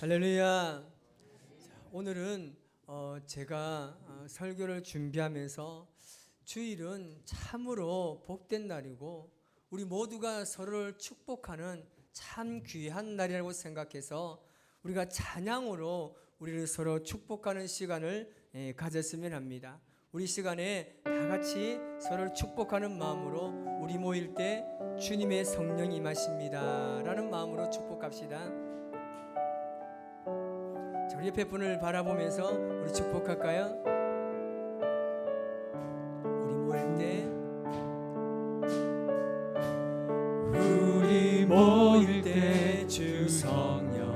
할렐루야. 자, 오늘은 어, 제가 어, 설교를 준비하면서 주일은 참으로 복된 날이고 우리 모두가 서로를 축복하는 참 귀한 날이라고 생각해서 우리가 찬양으로 우리를 서로 축복하는 시간을 예, 가졌으면 합니다. 우리 시간에 다 같이 서로를 축복하는 마음으로 우리 모일 때 주님의 성령이 임하십니다라는 마음으로 축복합시다. 자, 우리 옆에 분을 바라보면서 우리 축복할까요? 우리 모일 때 우리 모일 때 주 성령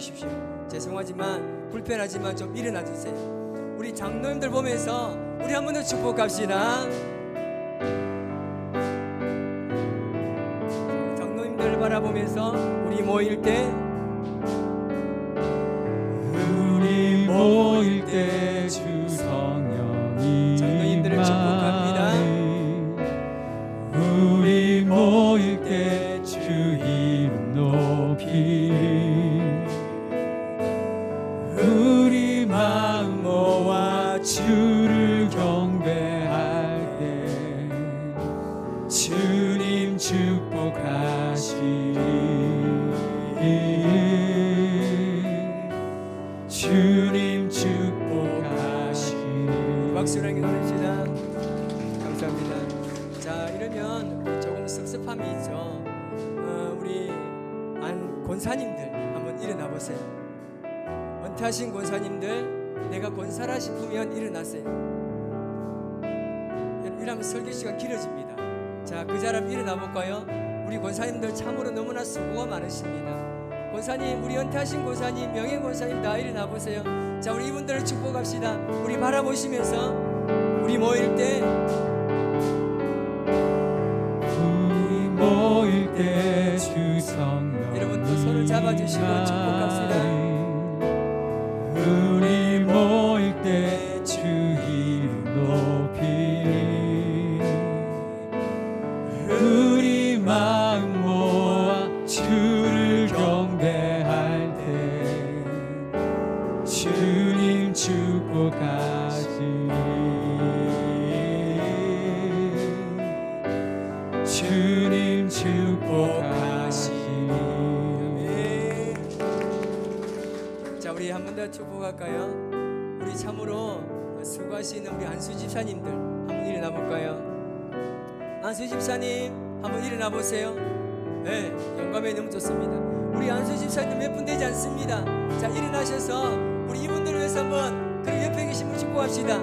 주십시오. 죄송하지만 불편하지만 좀 일어나 주세요. 우리 장로님들 보면서 우리 한 번 더 축복합시다. 장로님들 바라보면서 우리 모일 때 우리 모일 때 주 성령이 장로님들을 축복 주님 축복하시리 함께 노립시다. 감사합니다. 자 이러면 조금 섭섭함이 있죠. 어, 우리 안 권사님들 한번 일어나 보세요. 은퇴하신 권사님들 내가 권사라 싶으면 일어나세요. 이러면 설교 시간 길어집니다. 자그 사람 일어나 볼까요? 우리 권사님들 참으로 너무나 수고가 많으십니다 권사님 우리 은퇴하신 권사님 명예 권사님 다 일어나 보세요. 자 우리 이분들을 축복합시다. 우리 바라보시면서 우리 모일 때 우리 모일 때 주 성령 여러분 또 손을 잡아주시고 축복합시다. 위해서 한번 그 옆에 계신 분 축복합시다.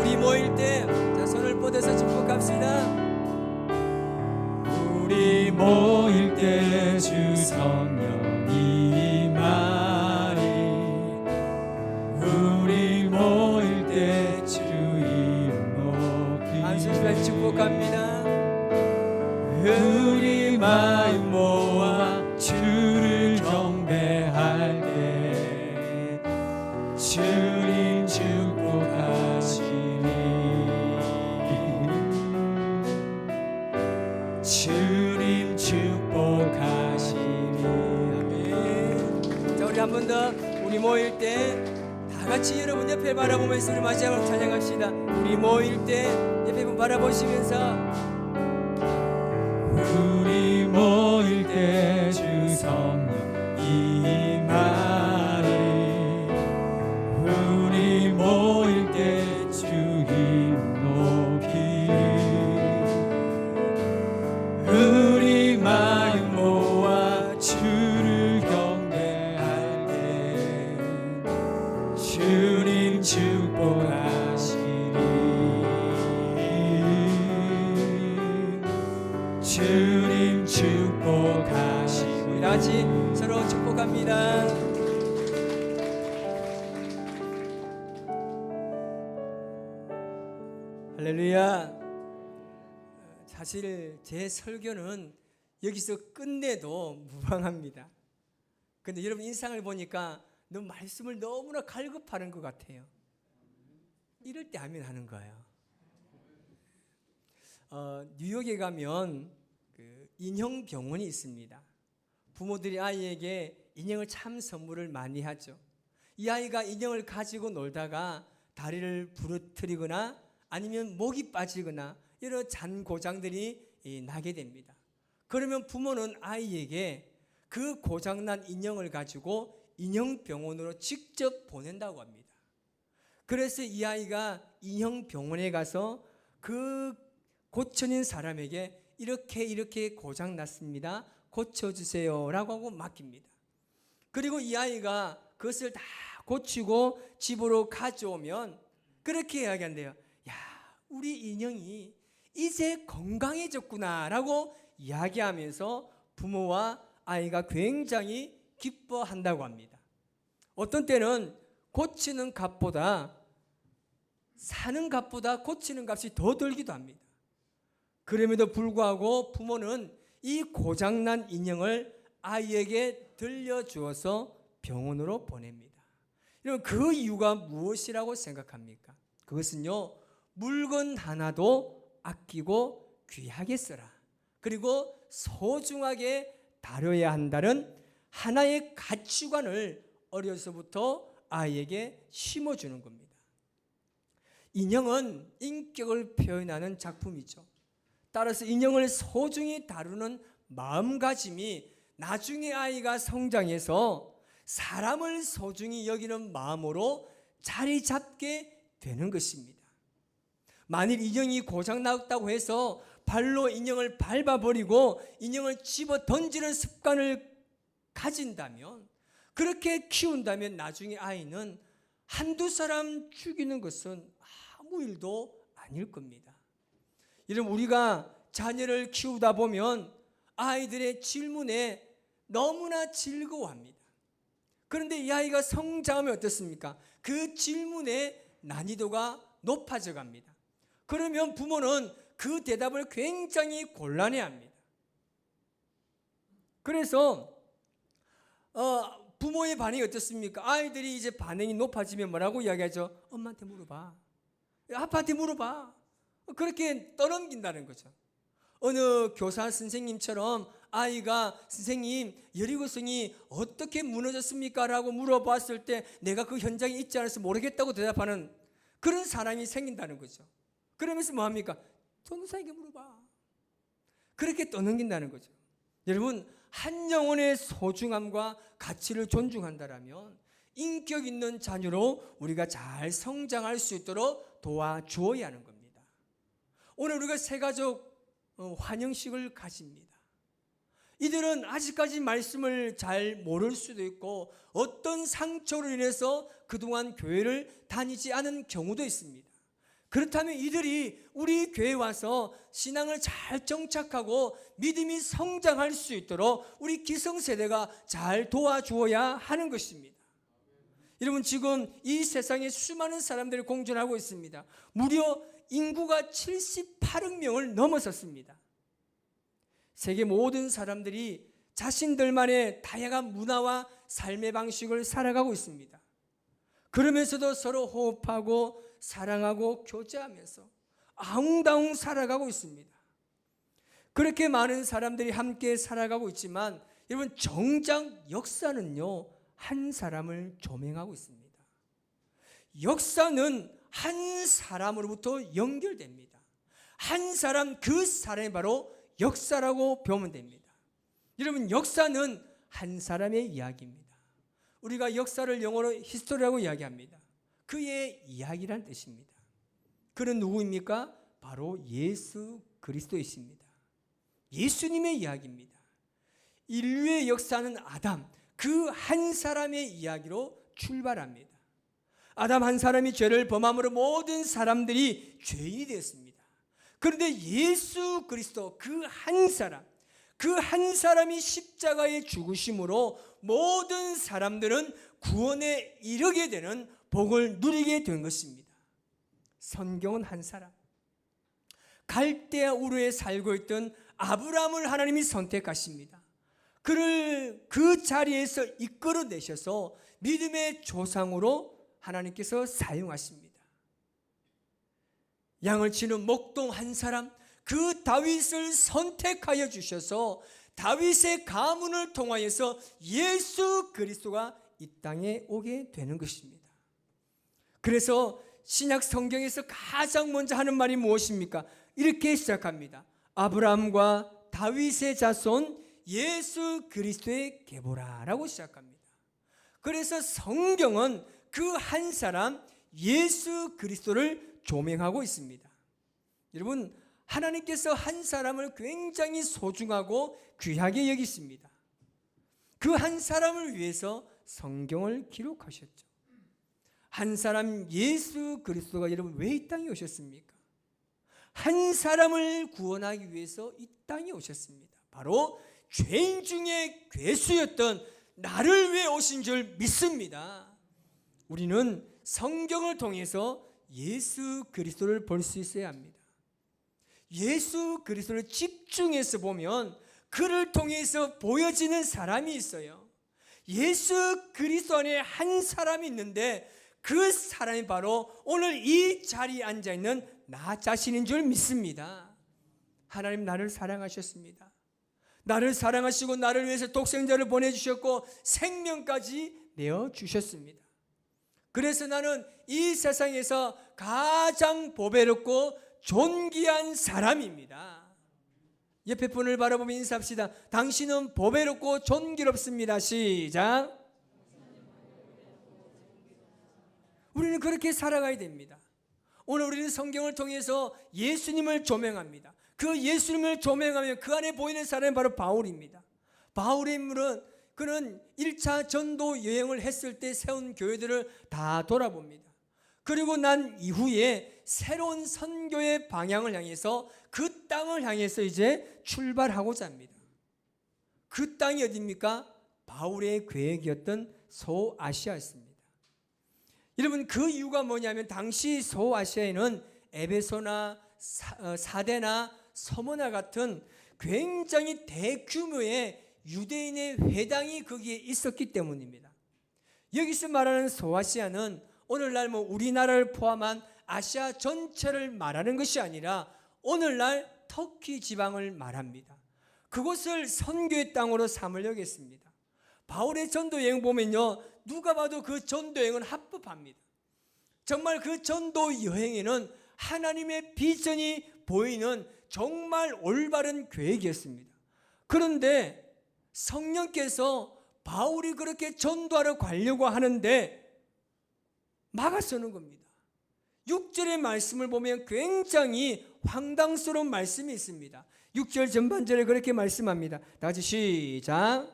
우리 모일 때 자 손을 뻗어서 축복합시다. 우리 모일 때주성 때 다 같이 여러분 옆에 바라보면서 우리 마지막으로 찬양합시다. 우리 모일 때 옆에 분 바라보시면서 우리 모일 때 할렐루야. 사실 제 설교는 여기서 끝내도 무방합니다. 근데 여러분 인상을 보니까 너 말씀을 너무나 갈급하는 것 같아요. 이럴 때 아멘 하는 거예요. 어, 뉴욕에 가면 그 인형 병원이 있습니다. 부모들이 아이에게 인형을 참 선물을 많이 하죠. 이 아이가 인형을 가지고 놀다가 다리를 부러뜨리거나 아니면 목이 빠지거나 여러 잔 고장들이 이, 나게 됩니다. 그러면 부모는 아이에게 그 고장난 인형을 가지고 인형 병원으로 직접 보낸다고 합니다. 그래서 이 아이가 인형 병원에 가서 그 고쳐진 사람에게 이렇게 이렇게 고장 났습니다. 고쳐주세요 라고 하고 맡깁니다. 그리고 이 아이가 그것을 다 고치고 집으로 가져오면 그렇게 이야기한대요. 야, 우리 인형이 이제 건강해졌구나라고 이야기하면서 부모와 아이가 굉장히 기뻐한다고 합니다. 어떤 때는 고치는 값보다 사는 값보다 고치는 값이 더 들기도 합니다. 그럼에도 불구하고 부모는 이 고장난 인형을 아이에게 들려주어서 병원으로 보냅니다. 여러분 그 이유가 무엇이라고 생각합니까? 그것은요 물건 하나도 아끼고 귀하게 써라. 그리고 소중하게 다뤄야 한다는 하나의 가치관을 어려서부터 아이에게 심어주는 겁니다. 인형은 인격을 표현하는 작품이죠. 따라서 인형을 소중히 다루는 마음가짐이 나중에 아이가 성장해서 사람을 소중히 여기는 마음으로 자리 잡게 되는 것입니다. 만일 인형이 고장 났다고 해서 발로 인형을 밟아버리고 인형을 집어 던지는 습관을 가진다면 그렇게 키운다면 나중에 아이는 한두 사람 죽이는 것은 아무 일도 아닐 겁니다. 이런 우리가 자녀를 키우다 보면 아이들의 질문에 너무나 즐거워합니다. 그런데 이 아이가 성장하면 어떻습니까? 그 질문의 난이도가 높아져 갑니다. 그러면 부모는 그 대답을 굉장히 곤란해 합니다. 그래서 어, 부모의 반응이 어떻습니까? 아이들이 이제 반응이 높아지면 뭐라고 이야기하죠? 엄마한테 물어봐. 아빠한테 물어봐. 그렇게 떠넘긴다는 거죠. 어느 교사 선생님처럼 아이가 선생님 여리고성이 어떻게 무너졌습니까? 라고 물어봤을 때 내가 그 현장에 있지 않아서 모르겠다고 대답하는 그런 사람이 생긴다는 거죠. 그러면서 뭐합니까? 전도사에게 물어봐. 그렇게 떠넘긴다는 거죠. 여러분 한 영혼의 소중함과 가치를 존중한다라면 인격 있는 자녀로 우리가 잘 성장할 수 있도록 도와주어야 하는 겁니다. 오늘 우리가 세 가족 어, 환영식을 가집니다. 이들은 아직까지 말씀을 잘 모를 수도 있고 어떤 상처로 인해서 그동안 교회를 다니지 않은 경우도 있습니다. 그렇다면 이들이 우리 교회에 와서 신앙을 잘 정착하고 믿음이 성장할 수 있도록 우리 기성세대가 잘 도와주어야 하는 것입니다. 여러분 지금 이 세상에 수많은 사람들이 공존하고 있습니다. 무려 인구가 78억 명을 넘어섰습니다. 세계 모든 사람들이 자신들만의 다양한 문화와 삶의 방식을 살아가고 있습니다. 그러면서도 서로 호흡하고 사랑하고 교제하면서 아웅다웅 살아가고 있습니다. 그렇게 많은 사람들이 함께 살아가고 있지만 여러분 정작 역사는요 한 사람을 조명하고 있습니다. 역사는 한 사람으로부터 연결됩니다. 한 사람 그 사람이 바로 역사라고 보면 됩니다. 여러분 역사는 한 사람의 이야기입니다. 우리가 역사를 영어로 히스토리라고 이야기합니다. 그의 이야기란 뜻입니다. 그는 누구입니까? 바로 예수 그리스도이십니다. 예수님의 이야기입니다. 인류의 역사는 아담 그 한 사람의 이야기로 출발합니다. 아담 한 사람이 죄를 범함으로 모든 사람들이 죄인이 되었습니다. 그런데 예수 그리스도 그 한 사람 그 한 사람이 십자가에 죽으심으로 모든 사람들은 구원에 이르게 되는 복을 누리게 된 것입니다. 성경은 한 사람. 갈대아 우르에 살고 있던 아브라함을 하나님이 선택하십니다. 그를 그 자리에서 이끌어내셔서 믿음의 조상으로 하나님께서 사용하십니다. 양을 치는 목동 한 사람, 그 다윗을 선택하여 주셔서 다윗의 가문을 통하여서 예수 그리스도가 이 땅에 오게 되는 것입니다. 그래서 신약 성경에서 가장 먼저 하는 말이 무엇입니까? 이렇게 시작합니다. 아브라함과 다윗의 자손 예수 그리스도의 계보라라고 시작합니다. 그래서 성경은 그 한 사람 예수 그리스도를 조명하고 있습니다. 여러분 하나님께서 한 사람을 굉장히 소중하고 귀하게 여기십니다. 그 한 사람을 위해서 성경을 기록하셨죠. 한 사람 예수 그리스도가 여러분 왜 이 땅에 오셨습니까? 한 사람을 구원하기 위해서 이 땅에 오셨습니다. 바로 죄인 중에 괴수였던 나를 위해 오신 줄 믿습니다. 우리는 성경을 통해서 예수 그리스도를 볼 수 있어야 합니다. 예수 그리스도를 집중해서 보면 그를 통해서 보여지는 사람이 있어요. 예수 그리스도 안에 한 사람이 있는데 그 사람이 바로 오늘 이 자리에 앉아 있는 나 자신인 줄 믿습니다. 하나님 나를 사랑하셨습니다. 나를 사랑하시고 나를 위해서 독생자를 보내주셨고 생명까지 내어 주셨습니다. 그래서 나는 이 세상에서 가장 보배롭고 존귀한 사람입니다. 옆에 분을 바라보며 인사합시다. 당신은 보배롭고 존귀롭습니다. 시작. 우리는 그렇게 살아가야 됩니다. 오늘 우리는 성경을 통해서 예수님을 조명합니다. 그 예수님을 조명하면 그 안에 보이는 사람이 바로 바울입니다. 바울의 인물은 그는 1차 전도 여행을 했을 때 세운 교회들을 다 돌아봅니다. 그리고 난 이후에 새로운 선교의 방향을 향해서 그 땅을 향해서 이제 출발하고자 합니다. 그 땅이 어디입니까? 바울의 계획이었던 소아시아였습니다. 여러분 그 이유가 뭐냐면 당시 소아시아에는 에베소나 사, 어, 사대나 서머나 같은 굉장히 대규모의 유대인의 회당이 거기에 있었기 때문입니다. 여기서 말하는 소아시아는 오늘날 뭐 우리나라를 포함한 아시아 전체를 말하는 것이 아니라 오늘날 터키 지방을 말합니다. 그곳을 선교의 땅으로 삼으려고 했습니다. 바울의 전도 여행 보면요. 누가 봐도 그 전도 여행은 합법합니다. 정말 그 전도 여행에는 하나님의 비전이 보이는 정말 올바른 계획이었습니다. 그런데 성령께서 바울이 그렇게 전도하러 가려고 하는데 막아서는 겁니다. 6절의 말씀을 보면 굉장히 황당스러운 말씀이 있습니다. 6절 전반절에 그렇게 말씀합니다. 다 같이 시작.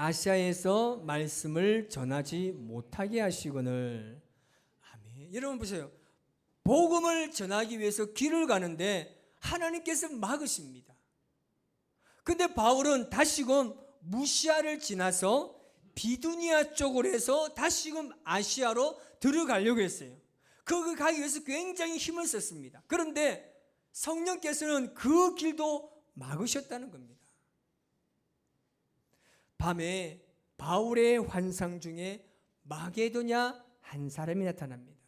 아시아에서 말씀을 전하지 못하게 하시거늘. 아멘. 여러분 보세요. 복음을 전하기 위해서 길을 가는데 하나님께서 막으십니다. 근데 바울은 다시금 무시아를 지나서 비두니아 쪽으로 해서 다시금 아시아로 들어가려고 했어요. 거기 가기 위해서 굉장히 힘을 썼습니다. 그런데 성령께서는 그 길도 막으셨다는 겁니다. 밤에 바울의 환상 중에 마게도냐 한 사람이 나타납니다.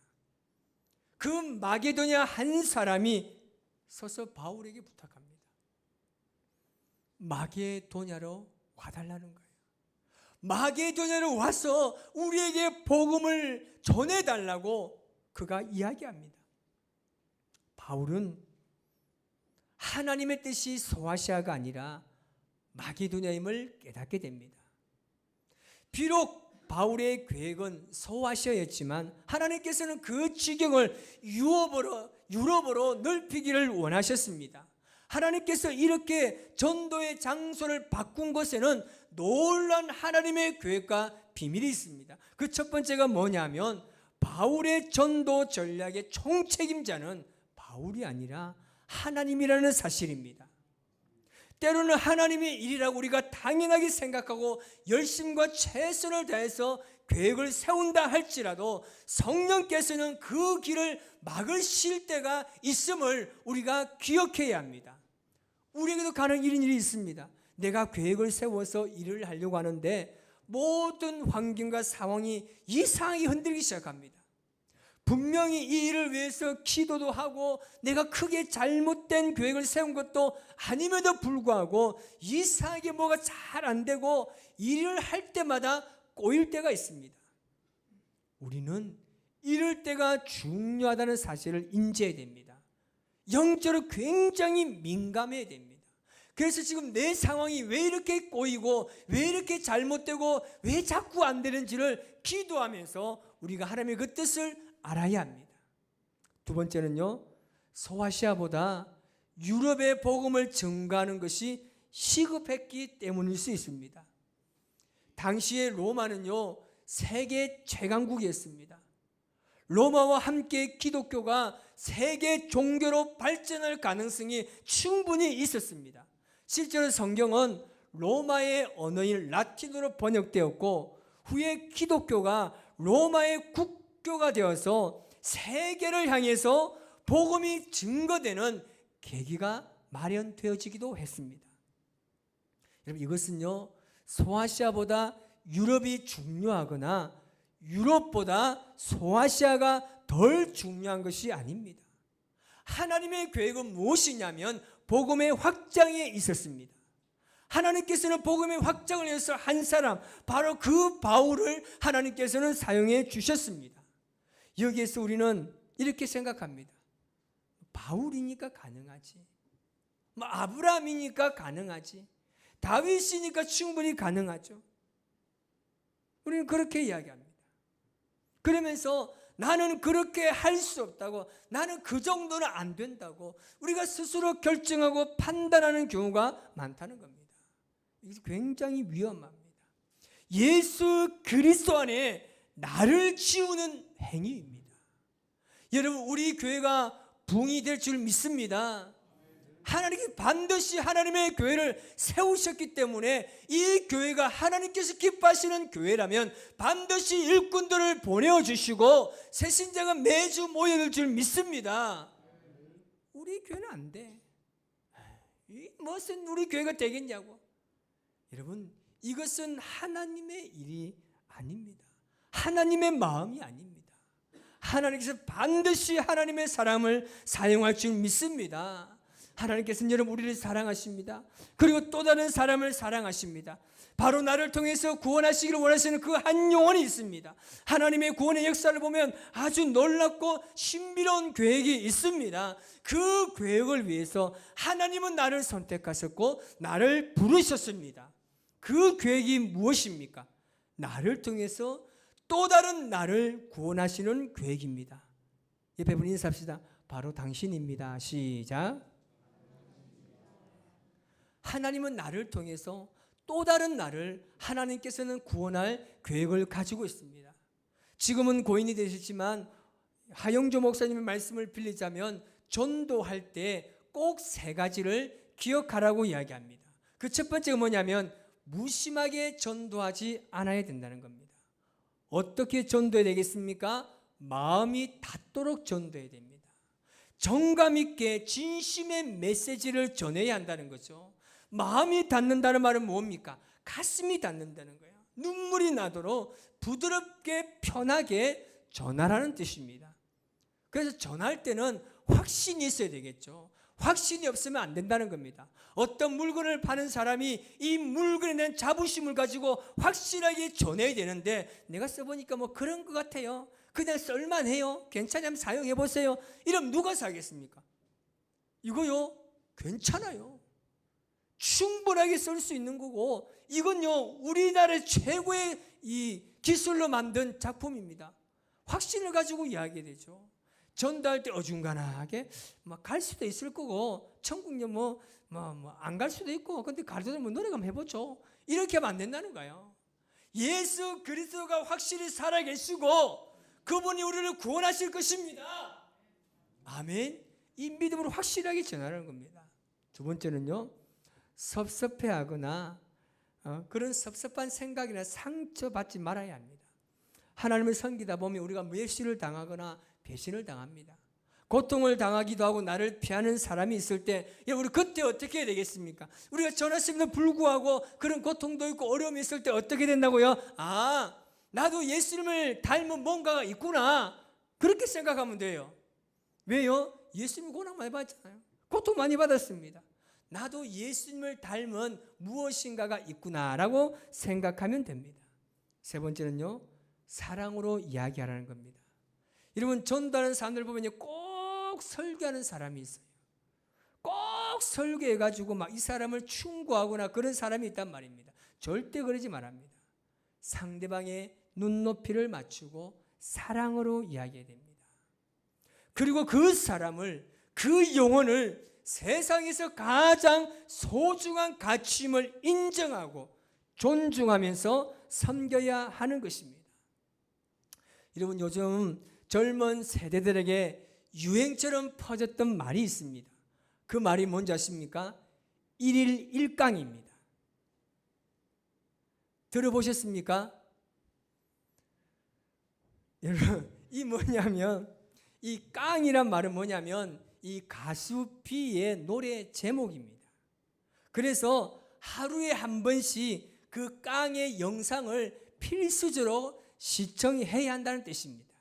그 마게도냐 한 사람이 서서 바울에게 부탁합니다. 마게도냐로 와달라는 거예요. 마게도냐로 와서 우리에게 복음을 전해달라고 그가 이야기합니다. 바울은 하나님의 뜻이 소아시아가 아니라 마게도냐임을 깨닫게 됩니다. 비록 바울의 계획은 소아시아였지만 하나님께서는 그 지경을 유럽으로 유럽으로 넓히기를 원하셨습니다. 하나님께서 이렇게 전도의 장소를 바꾼 것에는 놀란 하나님의 계획과 비밀이 있습니다. 그 첫 번째가 뭐냐면 바울의 전도 전략의 총책임자는 바울이 아니라 하나님이라는 사실입니다. 때로는 하나님의 일이라고 우리가 당연하게 생각하고 열심과 최선을 다해서 계획을 세운다 할지라도 성령께서는 그 길을 막으실 때가 있음을 우리가 기억해야 합니다. 우리에게도 가는 일인 일이 있습니다. 내가 계획을 세워서 일을 하려고 하는데 모든 환경과 상황이 이상하게 흔들기 시작합니다. 분명히 이 일을 위해서 기도도 하고 내가 크게 잘못된 계획을 세운 것도 아님에도 불구하고 이상하게 뭐가 잘 안 되고 일을 할 때마다 꼬일 때가 있습니다. 우리는 이럴 때가 중요하다는 사실을 인지해야 됩니다. 영적으로 굉장히 민감해야 됩니다. 그래서 지금 내 상황이 왜 이렇게 꼬이고 왜 이렇게 잘못되고 왜 자꾸 안 되는지를 기도하면서 우리가 하나님의 그 뜻을 알아야 합니다. 두 번째는요. 소아시아보다 유럽의 복음을 증가하는 것이 시급했기 때문일 수 있습니다. 당시의 로마는요. 세계 최강국이었습니다. 로마와 함께 기독교가 세계 종교로 발전할 가능성이 충분히 있었습니다. 실제로 성경은 로마의 언어인 라틴어로 번역되었고 후에 기독교가 로마의 국 교가 되어서 세계를 향해서 복음이 증거되는 계기가 마련되어지기도 했습니다. 여러분 이것은요 소아시아보다 유럽이 중요하거나 유럽보다 소아시아가 덜 중요한 것이 아닙니다. 하나님의 계획은 무엇이냐면 복음의 확장에 있었습니다. 하나님께서는 복음의 확장을 위해서 한 사람 바로 그 바울을 하나님께서는 사용해 주셨습니다. 여기에서 우리는 이렇게 생각합니다. 바울이니까 가능하지. 뭐 아브라함이니까 가능하지. 다윗이니까 충분히 가능하죠. 우리는 그렇게 이야기합니다. 그러면서 나는 그렇게 할 수 없다고 나는 그 정도는 안 된다고 우리가 스스로 결정하고 판단하는 경우가 많다는 겁니다. 이게 굉장히 위험합니다. 예수 그리스도 안에 나를 지우는 행위입니다. 여러분 우리 교회가 붕이 될 줄 믿습니다. 하나님께 반드시 하나님의 교회를 세우셨기 때문에 이 교회가 하나님께서 기뻐하시는 교회라면 반드시 일꾼들을 보내어 주시고 새신자가 매주 모여들 줄 믿습니다. 우리 교회는 안 돼. 이 무슨 우리 교회가 되겠냐고. 여러분 이것은 하나님의 일이 아닙니다. 하나님의 마음이 아닙니다. 하나님께서 반드시 하나님의 사람을 사용할 줄 믿습니다. 하나님께서는 여러분 우리를 사랑하십니다. 그리고 또 다른 사람을 사랑하십니다. 바로 나를 통해서 구원하시기를 원하시는 그 한 영혼이 있습니다. 하나님의 구원의 역사를 보면 아주 놀랍고 신비로운 계획이 있습니다. 그 계획을 위해서 하나님은 나를 선택하셨고 나를 부르셨습니다. 그 계획이 무엇입니까? 나를 통해서 또 다른 나를 구원하시는 계획입니다. 옆에 분 인사합시다. 바로 당신입니다. 시작. 하나님은 나를 통해서 또 다른 나를 하나님께서는 구원할 계획을 가지고 있습니다. 지금은 고인이 되셨지만 하영조 목사님의 말씀을 빌리자면 전도할 때 꼭 세 가지를 기억하라고 이야기합니다. 그 첫 번째가 뭐냐면 무심하게 전도하지 않아야 된다는 겁니다. 어떻게 전도해야 되겠습니까? 마음이 닿도록 전도해야 됩니다. 정감 있게 진심의 메시지를 전해야 한다는 거죠. 마음이 닿는다는 말은 뭡니까? 가슴이 닿는다는 거예요. 눈물이 나도록 부드럽게 편하게 전하라는 뜻입니다. 그래서 전할 때는 확신이 있어야 되겠죠. 확신이 없으면 안 된다는 겁니다. 어떤 물건을 파는 사람이 이 물건에 대한 자부심을 가지고 확실하게 전해야 되는데 내가 써보니까 뭐 그런 것 같아요. 그냥 쓸만해요. 괜찮으면 사용해 보세요. 이러면 누가 사겠습니까? 이거요 괜찮아요. 충분하게 쓸 수 있는 거고 이건요 우리나라의 최고의 이 기술로 만든 작품입니다. 확신을 가지고 이야기해야 되죠. 전도할 때 어중간하게 막 갈 수도 있을 거고 천국요 뭐뭐안 갈 수도 있고 근데 가르쳐도 뭐 한번 해보죠. 이렇게 하면 안 된다는 거예요. 예수 그리스도가 확실히 살아계시고 그분이 우리를 구원하실 것입니다. 아멘. 이 믿음으로 확실하게 전하는 겁니다. 두 번째는요. 섭섭해하거나 어, 그런 섭섭한 생각이나 상처받지 말아야 합니다. 하나님을 섬기다 보면 우리가 멸시를 당하거나 배신을 당합니다. 고통을 당하기도 하고 나를 피하는 사람이 있을 때, 야, 우리 그때 어떻게 해야 되겠습니까? 우리가 전하심에도 불구하고 그런 고통도 있고 어려움이 있을 때 어떻게 된다고요? 아, 나도 예수님을 닮은 뭔가가 있구나. 그렇게 생각하면 돼요. 왜요? 예수님 고난 많이 받았잖아요. 고통 많이 받았습니다. 나도 예수님을 닮은 무엇인가가 있구나라고 생각하면 됩니다. 세 번째는요, 사랑으로 이야기하라는 겁니다. 여러분, 전도하는 사람들 보면 꼭 설교하는 사람이 있어요. 꼭 설교해가지고 막 이 사람을 충고하거나 그런 사람이 있단 말입니다. 절대 그러지 말합니다. 상대방의 눈높이를 맞추고 사랑으로 이야기해야 됩니다. 그리고 그 사람을, 그 영혼을 세상에서 가장 소중한 가치임을 인정하고 존중하면서 섬겨야 하는 것입니다. 여러분 요즘 젊은 세대들에게 유행처럼 퍼졌던 말이 있습니다. 그 말이 뭔지 아십니까? 1일 1강입니다. 들어보셨습니까? 여러분, 이 뭐냐면 이 깡이란 말은 뭐냐면 이 가수 B의 노래 제목입니다. 그래서 하루에 한 번씩 그 깡의 영상을 필수적으로 시청해야 한다는 뜻입니다.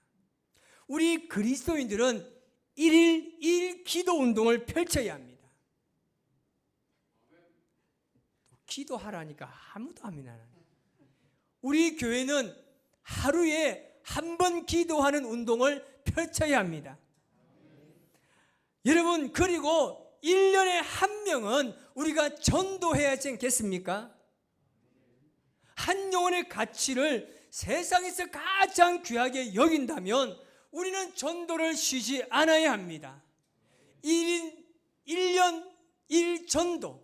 우리 그리스도인들은 1일 1 기도 운동을 펼쳐야 합니다. 기도하라니까 아무도 안 믿나요? 우리 교회는 하루에 한 번 기도하는 운동을 펼쳐야 합니다. 여러분, 그리고 1년에 한 명은 우리가 전도해야 하지 않겠습니까? 한 영혼의 가치를 세상에서 가장 귀하게 여긴다면 우리는 전도를 쉬지 않아야 합니다. 1인 1년 1전도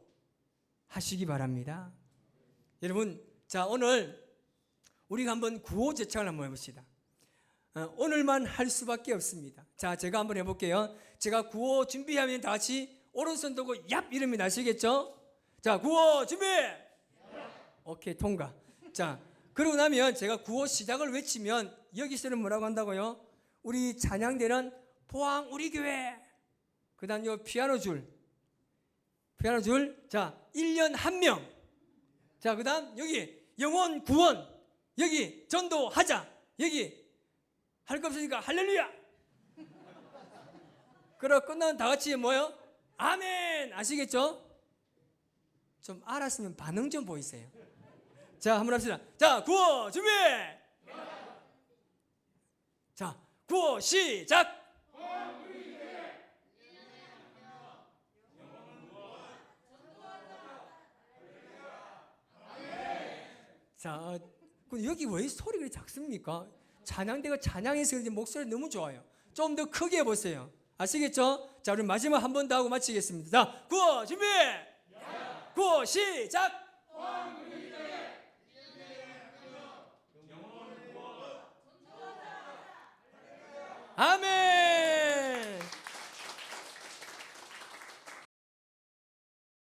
하시기 바랍니다. 여러분, 자, 오늘 우리가 한번 구호제창을 한번 해봅시다. 어, 오늘만 할 수밖에 없습니다. 자, 제가 한번 해볼게요. 제가 구호 준비하면 다 같이 오른손 들고 얍 이름이 나시겠죠? 자, 구호 준비! 오케이, 통과. 자, 그러고 나면 제가 구호 시작을 외치면 여기서는 뭐라고 한다고요? 우리 찬양대는 포항 우리 교회. 그 다음 요 피아노 줄. 피아노 줄. 자, 1년 한 명. 자, 그 다음 여기 영원 구원. 여기 전도하자. 여기 할 거 없으니까 할렐루야. 그러 끝나면 다 같이 뭐요? 아멘. 아시겠죠? 좀 알았으면 반응 좀 보이세요. 자, 한번 합시다. 자, 구호 준비. 자, 구호 시작. 자, 여기 왜 소리가 이렇게 작습니까? 찬양대가 찬양해서 목소리 너무 좋아요. 좀 더 크게 해보세요. 아시겠죠? 자, 우리 마지막 한 번 더 하고 마치겠습니다. 자, 구호 준비! 구호 시작! Amém!